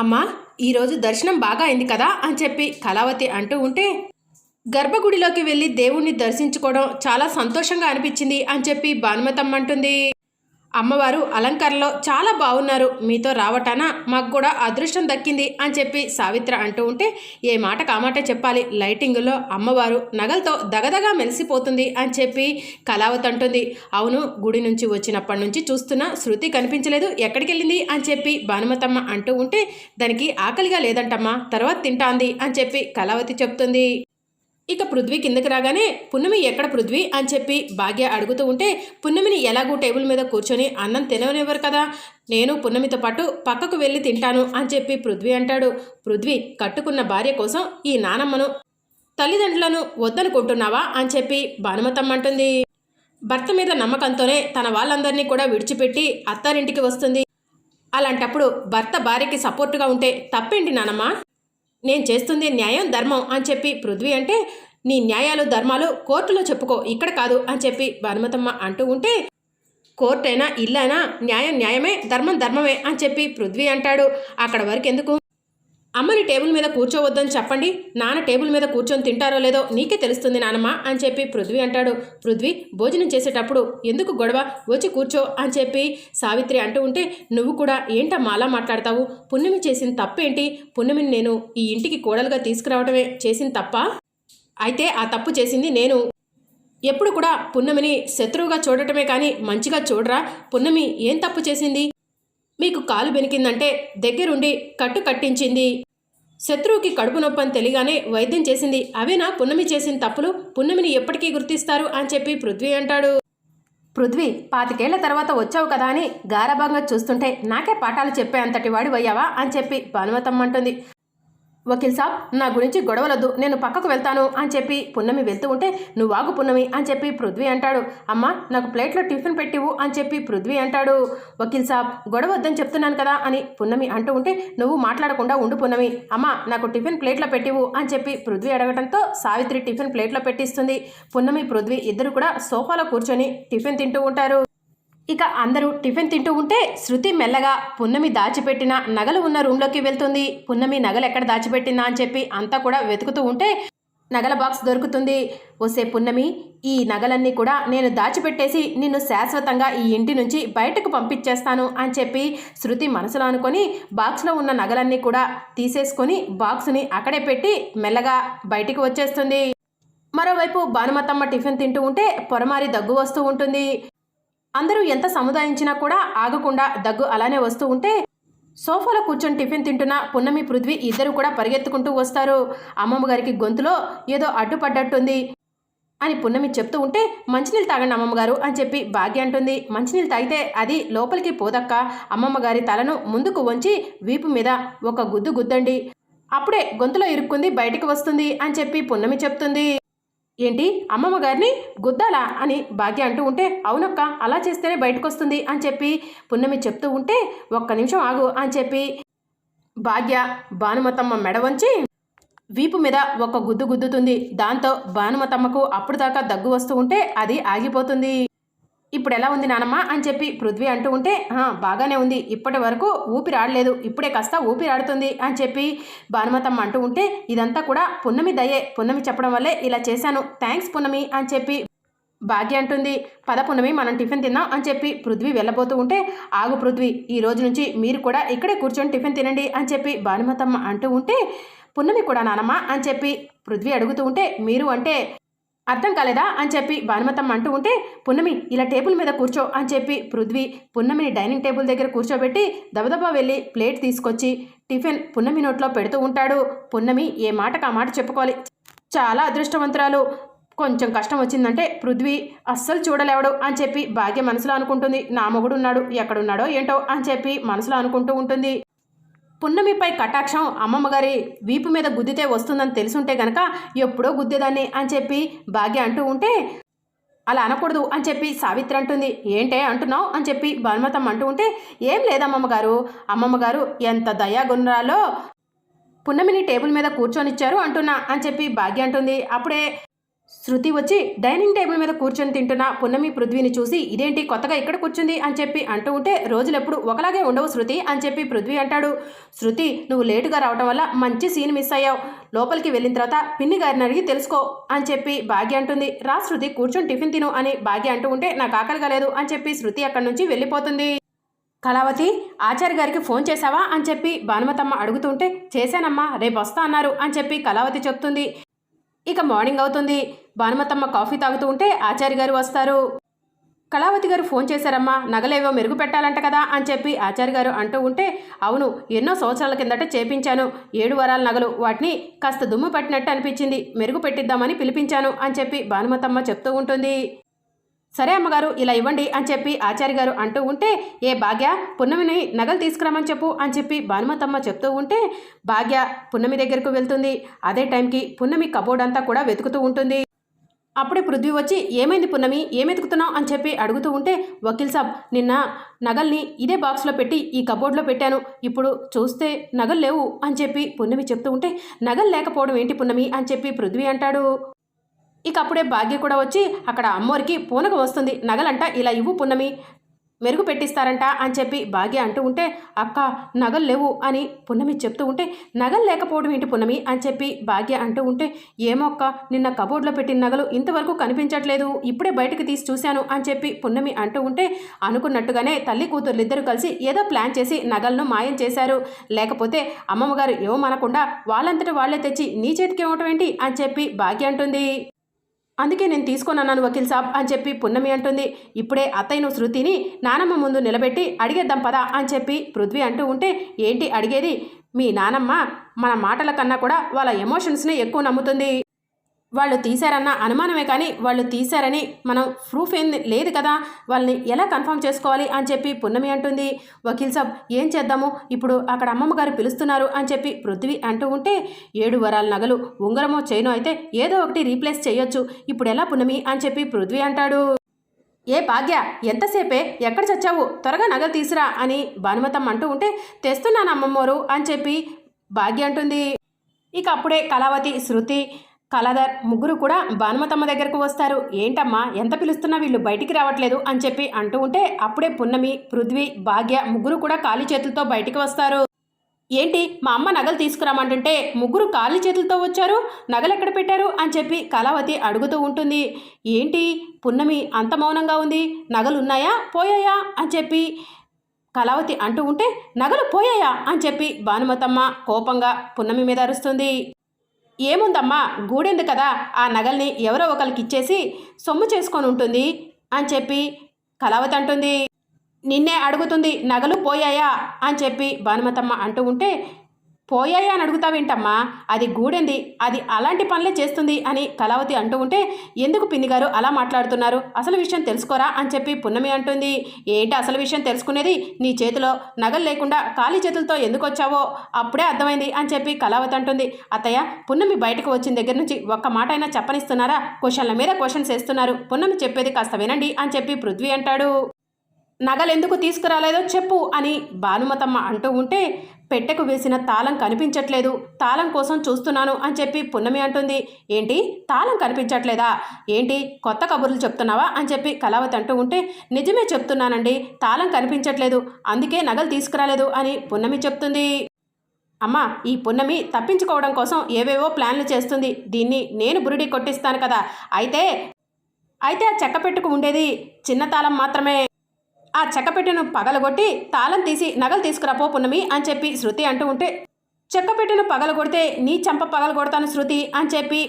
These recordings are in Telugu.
అమ్మా ఈరోజు దర్శనం బాగా అయింది కదా అని చెప్పి కళావతి అంటూ ఉంటే గర్భగుడిలోకి వెళ్ళి దేవుణ్ణి దర్శించుకోవడం చాలా సంతోషంగా అనిపించింది అని చెప్పి భానుమతమ్మ అంటుంది. అమ్మవారు అలంకారంలో చాలా బాగున్నారు మీతో రావటాన మాకు కూడా అదృష్టం దక్కింది అని చెప్పి సావిత్ర అంటూ ఉంటే ఏ మాట కామాట చెప్పాలి. లైటింగ్లో అమ్మవారు నగలతో దగదగా మెలిసిపోతుంది అని చెప్పి కళావతి అంటుంది. అవును గుడి నుంచి వచ్చినప్పటి నుంచి చూస్తున్నా శృతి కనిపించలేదు. ఎక్కడికి వెళ్ళింది అని చెప్పి భానుమతమ్మ అంటూ ఉంటే దానికి ఆకలిగా లేదంటమ్మా తర్వాత తింటాంది అని చెప్పి కళావతి చెప్తుంది. ఇక పృథ్వీ కిందకి రాగానే పున్నమి ఎక్కడ పృథ్వీ? అని చెప్పి భాగ్య అడుగుతూ ఉంటే పున్నమిని ఎలాగూ టేబుల్ మీద కూర్చొని అన్నం తిననివ్వరు కదా. నేను పున్నమితో పాటు పక్కకు వెళ్ళి తింటాను అని చెప్పి పృథ్వీ అంటాడు. పృథ్వీ కట్టుకున్న భార్య కోసం ఈ నానమ్మను తల్లిదండ్రులను వద్దనుకుంటున్నావా? అని చెప్పి భానుమతమ్మ అంటుంది. భర్త మీద నమ్మకంతోనే తన వాళ్ళందరినీ కూడా విడిచిపెట్టి అత్తారింటికి వస్తుంది. అలాంటప్పుడు భర్త భార్యకి సపోర్టుగా ఉంటే తప్పేంటి నానమ్మ? నేను చేస్తుంది న్యాయం ధర్మం అని చెప్పి పృథ్వీ అంటే నీ న్యాయాలు ధర్మాలు కోర్టులో చెప్పుకో ఇక్కడ కాదు అని చెప్పి భానుమతమ్మ అంటూ ఉంటే కోర్టైనా ఇల్లైనా న్యాయం న్యాయమే ధర్మం ధర్మమే అని చెప్పి పృథ్వీ అంటాడు. అక్కడ వరకు ఎందుకు? అమ్మని టేబుల్ మీద కూర్చోవద్దని చెప్పండి. నాన్న టేబుల్ మీద కూర్చొని తింటారో లేదో నీకే తెలుస్తుంది నానమ్మ అని చెప్పి పృథ్వీ అంటాడు. పృథ్వీ భోజనం చేసేటప్పుడు ఎందుకు గొడవ? వచ్చి కూర్చో అని చెప్పి సావిత్రి అంటూ ఉంటే నువ్వు కూడా ఏంటమ్మా అలా మాట్లాడతావు? పున్నమి చేసిన తప్పేంటి? పున్నమిని నేను ఈ ఇంటికి కోడలుగా తీసుకురావడమే చేసిన తప్ప? అయితే ఆ తప్పు చేసింది నేను. ఎప్పుడు కూడా పున్నమిని శత్రువుగా చూడటమే కానీ మంచిగా చూడరా? పున్నమి ఏం తప్పు చేసింది? మీకు కాలు బెనికిందంటే దగ్గరుండి కట్టు కట్టించింది. శత్రువుకి కడుపు నొప్పి అని తెలియగానే వైద్యం చేసింది. అవేనా? పున్నమి చేసిన తప్పులు పున్నమిని ఎప్పటికీ గుర్తిస్తారు అని చెప్పి పృథ్వీ అంటాడు. పృథ్వీ పాతికేళ్ళ తర్వాత వచ్చావు కదా అని గారభంగా చూస్తుంటే నాకే పాఠాలు చెప్పే అంతటి వాడి వయ్యావా అని చెప్పి భానుమతమ్మ అంటుంది. వకీల్ సాబ్ నా గురించి గొడవలొద్దు నేను పక్కకు వెళ్తాను అని చెప్పి పున్నమి వెళ్తూ ఉంటే నువ్వు ఆగు పున్నమి అని చెప్పి పృథ్వీ అంటాడు. అమ్మ నాకు ప్లేట్లో టిఫిన్ పెట్టివు అని చెప్పి పృథ్వీ అంటాడు. వకీల్ సాబ్ గొడవద్దని చెప్తున్నాను కదా అని పున్నమి అంటూ ఉంటే నువ్వు మాట్లాడకుండా ఉండు పున్నమి. అమ్మ నాకు టిఫిన్ ప్లేట్లో పెట్టివు అని చెప్పి పృథ్వీ అడగడంతో సావిత్రి టిఫిన్ ప్లేట్లో పెట్టిస్తుంది. పున్నమి పృథ్వీ ఇద్దరు కూడా సోఫాలో కూర్చొని టిఫిన్ తింటూ ఉంటారు. ఇక అందరూ టిఫిన్ తింటూ ఉంటే శృతి మెల్లగా పున్నమి దాచిపెట్టిన నగలు ఉన్న రూమ్లోకి వెళ్తుంది. పున్నమి నగలు ఎక్కడ దాచిపెట్టిందా అని చెప్పి అంతా కూడా వెతుకుతూ ఉంటే నగల బాక్స్ దొరుకుతుంది. ఓసే పున్నమి ఈ నగలన్నీ కూడా నేను దాచిపెట్టేసి నిన్ను శాశ్వతంగా ఈ ఇంటి నుంచి బయటకు పంపించేస్తాను అని చెప్పి శృతి మనసులో అనుకొని బాక్స్లో ఉన్న నగలన్నీ కూడా తీసేసుకొని బాక్స్ని అక్కడే పెట్టి మెల్లగా బయటికి వచ్చేస్తుంది. మరోవైపు భానుమతమ్మ టిఫిన్ తింటూ ఉంటే పొరమారి దగ్గు వస్తూ ఉంటుంది. అందరూ ఎంత సముదాయించినా కూడా ఆగకుండా దగ్గు అలానే వస్తూ ఉంటే సోఫాలో కూర్చొని టిఫిన్ తింటున్న పున్నమి పృథ్వీ ఇద్దరు కూడా పరిగెత్తుకుంటూ వస్తారు. అమ్మమ్మ గారికి గొంతులో ఏదో అడ్డుపడ్డట్టుంది అని పున్నమి చెప్తూ ఉంటే మంచినీళ్ళు తాగండి అమ్మమ్మగారు అని చెప్పి భాగ్య అంటుంది. మంచినీళ్ళు తాగితే అది లోపలికి పోదక్క. అమ్మమ్మ గారి తలను ముందుకు వంచి వీపు మీద ఒక గుద్దు గుద్దండి. అప్పుడే గొంతులో ఇరుక్కుంది బయటికి వస్తుంది అని చెప్పి పున్నమి చెప్తుంది. ఏంటి? అమ్మమ్మ గారిని గుద్దాలా అని భాగ్య అంటూ ఉంటే అవునక్క అలా చేస్తేనే బయటకు వస్తుంది అని చెప్పి పున్నమి చెప్తూ ఉంటే ఒక్క నిమిషం ఆగు అని చెప్పి భాగ్య భానుమతమ్మ మెడ వంచి వీపు మీద ఒక గుద్దు గుద్దుతుంది. దాంతో భానుమతమ్మకు అప్పుడు దాకా దగ్గు వస్తూ ఉంటే అది ఆగిపోతుంది. ఇప్పుడు ఎలా ఉంది నానమ్మ అని చెప్పి పృథ్వీ అంటూ ఉంటే బాగానే ఉంది. ఇప్పటి వరకు ఊపిరి ఆడలేదు ఇప్పుడే కాస్త ఊపిరి ఆడుతుంది అని చెప్పి భానుమతమ్మ అంటూ ఉంటే ఇదంతా కూడా పున్నమి దయే. పున్నమి చెప్పడం వల్లే ఇలా చేశాను. థ్యాంక్స్ పున్నమి అని చెప్పి భాగ్య అంటుంది. పద పున్నమి మనం టిఫిన్ తిందాం అని చెప్పి పృథ్వీ వెళ్ళబోతూ ఉంటే ఆగు పృథ్వీ ఈ రోజు నుంచి మీరు కూడా ఇక్కడే కూర్చొని టిఫిన్ తినండి అని చెప్పి భానుమతమ్మ అంటూ ఉంటే పున్నమి కూడా నానమ్మ అని చెప్పి పృథ్వీ అడుగుతూ ఉంటే మీరు అంటే అర్థం కాలేదా అని చెప్పి భానుమతమ్మ అంటూ ఉంటే పున్నమి ఇలా టేబుల్ మీద కూర్చో అని చెప్పి పృథ్వీ పున్నమిని డైనింగ్ టేబుల్ దగ్గర కూర్చోబెట్టి దబదబా వెళ్ళి ప్లేట్ తీసుకొచ్చి టిఫిన్ పున్నమి నోట్లో పెడుతూ ఉంటాడు. పున్నమి ఏ మాటకు ఆ మాట చెప్పుకోవాలి. చాలా అదృష్టవంతురాలు. కొంచెం కష్టం వచ్చిందంటే పృథ్వీ అస్సలు చూడలేవడు అని చెప్పి భాగ్య మనసులో అనుకుంటుంది. నా మొగుడు ఉన్నాడు ఎక్కడున్నాడో ఏంటో అని చెప్పి మనసులో అనుకుంటూ ఉంటుంది. పున్నమిపై కటాక్షం అమ్మమ్మగారి వీపు మీద గుద్దితే వస్తుందని తెలుసుంటే గనక ఎప్పుడో గుద్దేదాన్ని అని చెప్పి భాగ్య అంటూ ఉంటే అలా అనకూడదు అని చెప్పి సావిత్రి అంటుంది. ఏంటే అంటున్నావు? అని చెప్పి భానుమతమ్మ అంటూ ఉంటే ఏం లేదమ్మమ్మ గారు అమ్మమ్మ గారు ఎంత దయాగుణరాలో పున్నమిని టేబుల్ మీద కూర్చొనిచ్చారు అంటున్నా అని చెప్పి భాగ్య అంటుంది. అప్పుడే శృతి వచ్చి డైనింగ్ టేబుల్ మీద కూర్చొని తింటున్న పున్నమి పృథ్వీని చూసి ఇదేంటి కొత్తగా ఇక్కడ కూర్చుంది? అని చెప్పి అంటూ ఉంటే రోజులెప్పుడు ఒకలాగే ఉండవు శృతి అని చెప్పి పృథ్వీ అంటాడు. శృతి నువ్వు లేటుగా రావడం వల్ల మంచి సీన్ మిస్ అయ్యావు. లోపలికి వెళ్ళిన తర్వాత పిన్ని గారిని అడిగి తెలుసుకో అని చెప్పి భాగ్య అంటుంది. రా శృతి కూర్చొని టిఫిన్ తిను అని భాగ్య అంటూ ఉంటే నాకు ఆకలిగా లేదు అని చెప్పి శృతి అక్కడి నుంచి వెళ్ళిపోతుంది. కళావతి ఆచార్య గారికి ఫోన్ చేశావా? అని చెప్పి భానుమతమ్మ అడుగుతుంటే చేశానమ్మా రేపు వస్తా అన్నారు అని చెప్పి కళావతి చెప్తుంది. ఇక మార్నింగ్ అవుతుంది. భానుమతమ్మ కాఫీ తాగుతూ ఉంటే ఆచార్య గారు వస్తారు. కళావతి గారు ఫోన్ చేశారమ్మా నగలేవో మెరుగు పెట్టాలంట కదా అని చెప్పి ఆచార్య గారు అంటూ ఉంటే అవును ఎన్నో సంవత్సరాల కిందట చేపించాను. ఏడు వరాల నగలు వాటిని కాస్త దుమ్ము పట్టినట్టు అనిపించింది. మెరుగు పెట్టిద్దామని పిలిపించాను అని చెప్పి భానుమతమ్మ చెప్తూ ఉంటుంది. సరే అమ్మగారు ఇలా ఇవ్వండి అని చెప్పి ఆచార్య గారు అంటూ ఉంటే ఏ భాగ్య పున్నమిని నగలు తీసుకురామని చెప్పు అని చెప్పి భానుమతమ్మ చెప్తూ ఉంటే భాగ్య పున్నమి దగ్గరకు వెళ్తుంది. అదే టైంకి పున్నమి కబోర్డ్ అంతా కూడా వెతుకుతూ ఉంటుంది. అప్పుడే పృథ్వీ వచ్చి ఏమైంది పున్నమి? ఏం వెతుకుతున్నావు? అని చెప్పి అడుగుతూ ఉంటే వకీల్ సాబ్ నిన్న నగల్ని ఇదే బాక్స్లో పెట్టి ఈ కబోర్డ్లో పెట్టాను. ఇప్పుడు చూస్తే నగలు లేవు అని చెప్పి పున్నమి చెప్తూ ఉంటే నగలు లేకపోవడం ఏంటి పున్నమి? అని చెప్పి పృథ్వీ అంటాడు. ఇక అప్పుడే భాగ్య కూడా వచ్చి అక్కడ అమ్మోరికి పూనక వస్తుంది. నగలంట ఇలా ఇవ్వు పున్నమి. మెరుగు పెట్టిస్తారంట అని చెప్పి భాగ్య అంటూ ఉంటే అక్క నగలు లేవు అని పున్నమి చెప్తూ ఉంటే నగలు లేకపోవడం ఏంటి పున్నమి? అని చెప్పి భాగ్య అంటూ ఉంటే ఏమో అక్క నిన్న కబోర్డ్లో పెట్టిన నగలు ఇంతవరకు కనిపించట్లేదు. ఇప్పుడే బయటకు తీసి చూశాను అని చెప్పి పున్నమి అంటూ ఉంటే అనుకున్నట్టుగానే తల్లి కూతుర్లు ఇద్దరు కలిసి ఏదో ప్లాన్ చేసి నగలను మాయం చేశారు. లేకపోతే అమ్మమ్మగారు ఏమనకుండా వాళ్ళంతటి వాళ్ళే తెచ్చి నీ చేతికి ఇవ్వటం ఏంటి? అని చెప్పి భాగ్య అంటుంది. అందుకే నేను తీసుకొనన్నాను వకీల్ సాబ్ అని చెప్పి పున్నమి అంటుంది. ఇప్పుడే అత్తయ్యను శృతిని నానమ్మ ముందు నిలబెట్టి అడిగేద్దాం పదా అని చెప్పి పృథ్వీ అంటూ ఉంటే ఏంటి అడిగేది? మీ నానమ్మ మన మాటల కన్నా కూడా వాళ్ళ ఎమోషన్స్ని ఎక్కువ నమ్ముతుంది. వాళ్ళు తీశారన్న అనుమానమే కానీ వాళ్ళు తీశారని మనం ప్రూఫ్ ఏం లేదు కదా. వాళ్ళని ఎలా కన్ఫర్మ్ చేసుకోవాలి అని చెప్పి పున్నమి అంటుంది. వకీల్ సాబ్ ఏం చేద్దాము? ఇప్పుడు అక్కడ అమ్మమ్మ గారు పిలుస్తున్నారు అని చెప్పి పృథ్వీ అంటూ ఉంటే ఏడు వరాల నగలు ఉంగరమో చైనో అయితే ఏదో ఒకటి రీప్లేస్ చేయొచ్చు. ఇప్పుడు ఎలా పున్నమి? అని చెప్పి పృథ్వీ అంటాడు. ఏ భాగ్య ఎంతసేపే? ఎక్కడ చచ్చావు? త్వరగా నగలు తీసురా అని భానుమతమ్మ అంటూ ఉంటే తెస్తున్నాను అమ్మమ్మోరు అని చెప్పి భాగ్య అంటుంది. ఇక అప్పుడే కళావతి శృతి కళాధర్ ముగ్గురు కూడా భానుమతమ్మ దగ్గరకు వస్తారు. ఏంటమ్మా ఎంత పిలుస్తున్నా వీళ్ళు బయటికి రావట్లేదు అని చెప్పి అంటూ ఉంటే అప్పుడే పున్నమి పృథ్వీ భాగ్య ముగ్గురు కూడా ఖాళీ చేతులతో బయటికి వస్తారు. ఏంటి మా అమ్మ నగలు తీసుకురామంటుంటే ముగ్గురు ఖాళీ చేతులతో వచ్చారు? నగలు ఎక్కడ పెట్టారు? అని చెప్పి కళావతి అడుగుతూ ఉంటుంది. ఏంటి పున్నమి అంత మౌనంగా ఉంది? నగలు ఉన్నాయా? పోయాయా? అని చెప్పి కళావతి అంటూ ఉంటే నగలు పోయాయా? అని చెప్పి భానుమతమ్మ కోపంగా పున్నమి మీద అరుస్తుంది. ఏముందమ్మా? గూడెందు కదా? ఆ నగల్ని ఎవరో ఒకరికి ఇచ్చేసి సొమ్ము చేసుకొని ఉంటుంది అని చెప్పి కళావతి అంటుంది. నిన్నే అడుగుతుంది నగలు పోయాయా? అని చెప్పి భానుమతమ్మ అంటూ ఉంటే పోయాయా అని అడుగుతావేంటమ్మా అది గూడెంది. అది అలాంటి పనులే చేస్తుంది అని కళావతి అంటూ ఉంటే ఎందుకు పిన్నిగారు అలా మాట్లాడుతున్నారు? అసలు విషయం తెలుసుకోరా అని చెప్పి పున్నమి అంటుంది. ఏంటి అసలు విషయం తెలుసుకునేది? నీ చేతిలో నగలు లేకుండా ఖాళీ చేతులతో ఎందుకు వచ్చావో? అప్పుడే అర్థమైంది అని చెప్పి కళావతి అంటుంది. అత్తయ్య పున్నమి బయటకు వచ్చిన దగ్గర నుంచి ఒక్క మాట అయినా చెప్పనిస్తున్నారా? క్వశ్చన్ల మీద క్వశ్చన్స్ వేస్తున్నారు. పున్నమి చెప్పేది కాస్త వినండి అని చెప్పి పృథ్వీ అంటాడు. నగలెందుకు తీసుకురాలేదో చెప్పు అని భానుమతమ్మ అంటూ ఉంటే పెట్టెకు వేసిన తాళం కనిపించట్లేదు. తాళం కోసం చూస్తున్నాను అని చెప్పి పున్నమి అంటుంది. ఏంటి? తాళం కనిపించట్లేదా? ఏంటి? కొత్త కబుర్లు చెప్తున్నావా? అని చెప్పి కళావతి అంటూ ఉంటే నిజమే చెప్తున్నానండి. తాళం కనిపించట్లేదు. అందుకే నగలు తీసుకురాలేదు అని పున్నమి చెప్తుంది. అమ్మా ఈ పున్నమి తప్పించుకోవడం కోసం ఏవేవో ప్లాన్లు చేస్తుంది. దీన్ని నేను బురిడి కొట్టిస్తాను కదా. అయితే అయితే ఆ చెక్క పెట్టుకు ఉండేది చిన్న తాళం మాత్రమే. ఆ చెక్కపెట్టెను పగలగొట్టి తాళం తీసి నగలు తీసుకురాపో పున్నమి అని చెప్పి శృతి అంటూ ఉంటే చెక్కపెట్టెను పగలగొడితే నీ చెంప పగలగొడతాను శృతి అని చెప్పి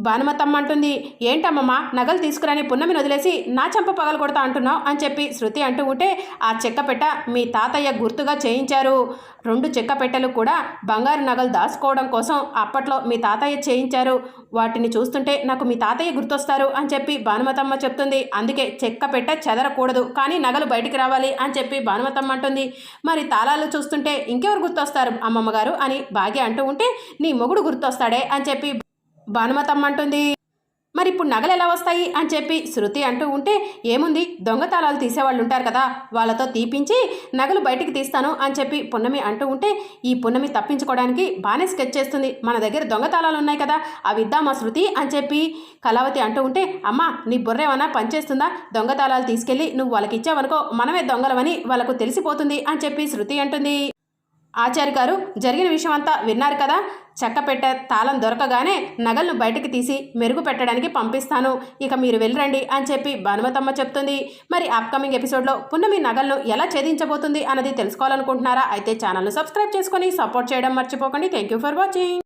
భానుమతమ్మ అంటుంది ఏంటమ్మమ్మ నగలు తీసుకురాని పున్నమిని వదిలేసి నా చెంప పగలు కొడతా అంటున్నావు? అని చెప్పి శృతి అంటూ ఉంటే ఆ చెక్కపెట్ట మీ తాతయ్య గుర్తుగా చేయించారు. రెండు చెక్కపెట్టెలు కూడా బంగారు నగలు దాచుకోవడం కోసం అప్పట్లో మీ తాతయ్య చేయించారు. వాటిని చూస్తుంటే నాకు మీ తాతయ్య గుర్తొస్తారు అని చెప్పి భానుమతమ్మ చెప్తుంది. అందుకే చెక్కపెట్ట చెదరకూడదు కానీ నగలు బయటికి రావాలి అని చెప్పి భానుమతమ్మ అంటుంది. మరి తాళాలు చూస్తుంటే ఇంకెవరు గుర్తొస్తారు అమ్మమ్మగారు అని భాగ్య అంటూ ఉంటే నీ మొగుడు గుర్తొస్తాడే అని చెప్పి భానుమతమ్మ అంటుంది. మరి ఇప్పుడు నగలు ఎలా వస్తాయి అని చెప్పి శృతి అంటూ ఉంటే ఏముంది? దొంగతాళాలు తీసేవాళ్ళు ఉంటారు కదా వాళ్ళతో తీపించి నగలు బయటికి తీస్తాను అని చెప్పి పున్నమి అంటూ ఉంటే ఈ పున్నమి తప్పించుకోవడానికి బాగానే స్కెచ్ చేస్తుంది. మన దగ్గర దొంగతాళాలు ఉన్నాయి కదా అవి ఇద్దామా శృతి అని చెప్పి కళావతి అంటూ ఉంటే అమ్మ నీ బుర్ర ఏమన్నా పనిచేస్తుందా? దొంగతాళాలు తీసుకెళ్ళి నువ్వు వాళ్ళకి ఇచ్చావనుకో మనమే దొంగలమని వాళ్ళకు తెలిసిపోతుంది అని చెప్పి శృతి అంటుంది. ఆచార్య గారు జరిగిన విషయం అంతా విన్నారు కదా. చెక్క పెట్టే తాళం దొరకగానే నగలను బయటకు తీసి మెరుగు పెట్టడానికి పంపిస్తాను. ఇక మీరు వెళ్ళరండి అని చెప్పి భానుమతమ్మ చెప్తుంది. మరి అప్కమింగ్ ఎపిసోడ్లో పున్నమి నగలను ఎలా ఛేదించబోతుంది అన్నది తెలుసుకోవాలనుకుంటున్నారా? అయితే ఛానల్ను సబ్స్క్రైబ్ చేసుకొని సపోర్ట్ చేయడం మర్చిపోకండి. Thank you for watching